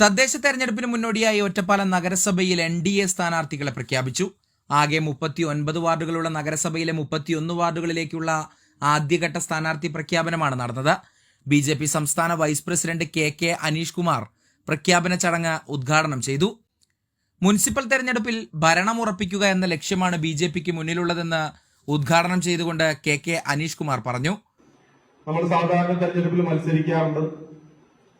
തദ്ദേശ തെരഞ്ഞെടുപ്പിന് മുന്നോടിയായി ഒറ്റപ്പാലം നഗരസഭയിൽ എൻ ഡി എ സ്ഥാനാർത്ഥികളെ പ്രഖ്യാപിച്ചു. ആകെ മുപ്പത്തി ഒൻപത് വാർഡുകളുള്ള നഗരസഭയിലെ മുപ്പത്തിയൊന്ന് വാർഡുകളിലേക്കുള്ള ആദ്യഘട്ട സ്ഥാനാർത്ഥി പ്രഖ്യാപനമാണ് നടന്നത്. ബി ജെ പി സംസ്ഥാന vice president K K Aneesh Kumar പ്രഖ്യാപന ചടങ്ങ് ഉദ്ഘാടനം ചെയ്തു. മുനിസിപ്പൽ തെരഞ്ഞെടുപ്പിൽ ഭരണം ഉറപ്പിക്കുക എന്ന ലക്ഷ്യമാണ് ബി ജെ പിക്ക് മുന്നിലുള്ളതെന്ന് ഉദ്ഘാടനം ചെയ്തുകൊണ്ട് കെ കെ അനീഷ് കുമാർ പറഞ്ഞു. നമ്മൾ സാധാരണ തെരഞ്ഞെടുപ്പിൽ മത്സരിക്കാറുണ്ട്.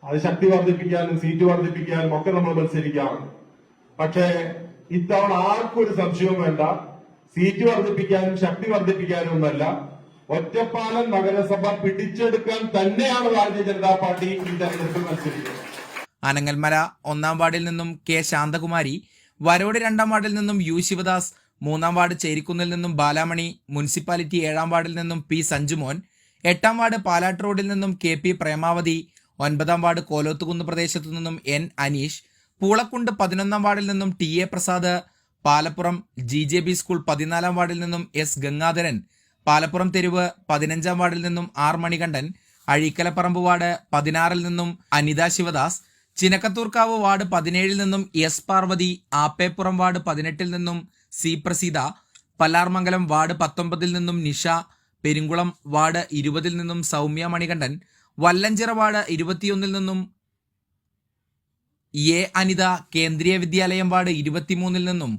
അത് ശക്തി വർദ്ധിപ്പിക്കാനും സീറ്റ് വർദ്ധിപ്പിക്കാനും ഒക്കെ നമ്മൾ മത്സരിക്കാറുണ്ട് പക്ഷേ ഇത്തവണ ആർക്കും ഒരു സംശയവും വേണ്ട. സീറ്റ് വർദ്ധിപ്പിക്കാനും ശക്തി വർദ്ധിപ്പിക്കാനും ഒന്നല്ല. ഒറ്റപ്പാലം നഗരസഭ പിടിച്ചെടുക്കാൻ തന്നെയാണ് ഭാരതീയ ജനതാ പാർട്ടി ഈ തെരഞ്ഞെടുപ്പിൽ മത്സരിക്കുന്നത്. അനങ്ങൽമല ഒന്നാം വാർഡിൽ നിന്നും കെ ശാന്തകുമാരി വരോട് രണ്ടാം വാർഡിൽ നിന്നും യു ശിവദാസ് മൂന്നാം വാർഡ് ചേരിക്കുന്നിൽ നിന്നും ബാലാമണി മുനിസിപ്പാലിറ്റി ഏഴാം വാർഡിൽ നിന്നും പി സഞ്ജുമോൻ എട്ടാം വാർഡ് പാലാട്ട് റോഡിൽ നിന്നും കെ പി പ്രേമാവതി ഒൻപതാം വാർഡ് കോലോത്തുകുന്ന് പ്രദേശത്തു നിന്നും എൻ അനീഷ് പൂളക്കുണ്ട് പതിനൊന്നാം വാർഡിൽ നിന്നും T A Prasad Palappuram G J B school പതിനാലാം വാർഡിൽ നിന്നും എസ് ഗംഗാധരൻ പാലപ്പുറം തെരുവ് പതിനഞ്ചാം വാർഡിൽ നിന്നും ആർ മണികണ്ഠൻ അഴീക്കലപ്പറമ്പ് വാർഡ് പതിനാറിൽ നിന്നും അനിത ശിവദാസ് ചിനക്കത്തൂർക്കാവ് വാർഡ് പതിനേഴിൽ നിന്നും എസ് പാർവതി ആപ്പേപ്പുറം വാർഡ് പതിനെട്ടിൽ നിന്നും സി പ്രസീത പല്ലാർമംഗലം വാർഡ് പത്തൊമ്പതിൽ നിന്നും നിഷ പെരുങ്കുളം വാർഡ് ഇരുപതിൽ നിന്നും സൗമ്യ മണികണ്ഠൻ വല്ലഞ്ചിറ വാർഡ് ഇരുപത്തിയൊന്നിൽ നിന്നും എ അനിത കേന്ദ്രീയ വിദ്യാലയം വാർഡ് ഇരുപത്തിമൂന്നിൽ നിന്നും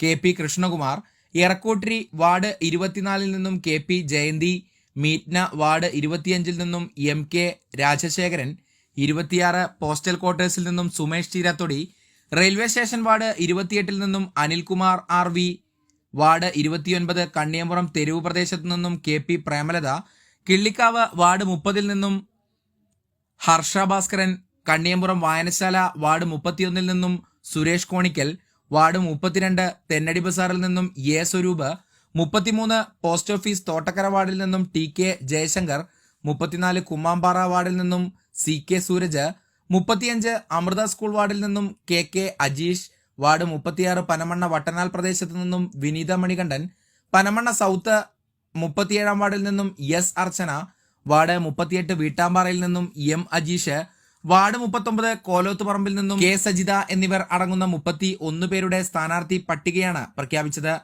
K P Krishnakumar Erakkottiri ward ഇരുപത്തിനാലിൽ നിന്നും K P Jayanthi Meetna ward ഇരുപത്തിയഞ്ചിൽ നിന്നും എം കെ രാജശേഖരൻ ഇരുപത്തിയാറ് പോസ്റ്റൽ ക്വാർട്ടേഴ്സിൽ നിന്നും Sumesh Cheerathodi railway station ward ഇരുപത്തിയെട്ടിൽ നിന്നും അനിൽകുമാർ ആർ വി വാർഡ് ഇരുപത്തിയൊൻപത് കണ്ണിയമ്പുറം തെരുവ് പ്രദേശത്തു നിന്നും K P Premalatha Killikkavu ward മുപ്പതിൽ നിന്നും ഹർഷ ഭാസ്കരൻ കണ്ണിയമ്പുറം വായനശാല വാർഡ് മുപ്പത്തിയൊന്നിൽ നിന്നും സുരേഷ് കോണിക്കൽ വാർഡ് മുപ്പത്തിരണ്ട് തെന്നടി ബസാറിൽ നിന്നും എ സ്വരൂപ് മുപ്പത്തിമൂന്ന് പോസ്റ്റ് ഓഫീസ് തോട്ടക്കര വാർഡിൽ നിന്നും ടി കെ ജയശങ്കർ മുപ്പത്തിനാല് കുമ്മാമ്പാറ വാർഡിൽ നിന്നും സി കെ സൂരജ് മുപ്പത്തിയഞ്ച് അമൃത സ്കൂൾ വാർഡിൽ നിന്നും കെ കെ അജീഷ് വാർഡ് മുപ്പത്തിയാറ് പനമണ്ണ വട്ടനാൽ പ്രദേശത്ത് നിന്നും വിനീത മണികണ്ഠൻ പനമണ്ണ സൗത്ത് മുപ്പത്തിയേഴാം വാർഡിൽ നിന്നും എസ് അർച്ചന വാർഡ് മുപ്പത്തിയെട്ട് വീട്ടാമ്പാറയിൽ നിന്നും എം അജീഷ് വാർഡ് മുപ്പത്തൊമ്പത് കോലോത്തുപറമ്പിൽ നിന്നും കെ സജിത എന്നിവർ അടങ്ങുന്ന മുപ്പത്തി ഒന്ന് പേരുടെ സ്ഥാനാർത്ഥി പട്ടികയാണ് പ്രഖ്യാപിച്ചത്.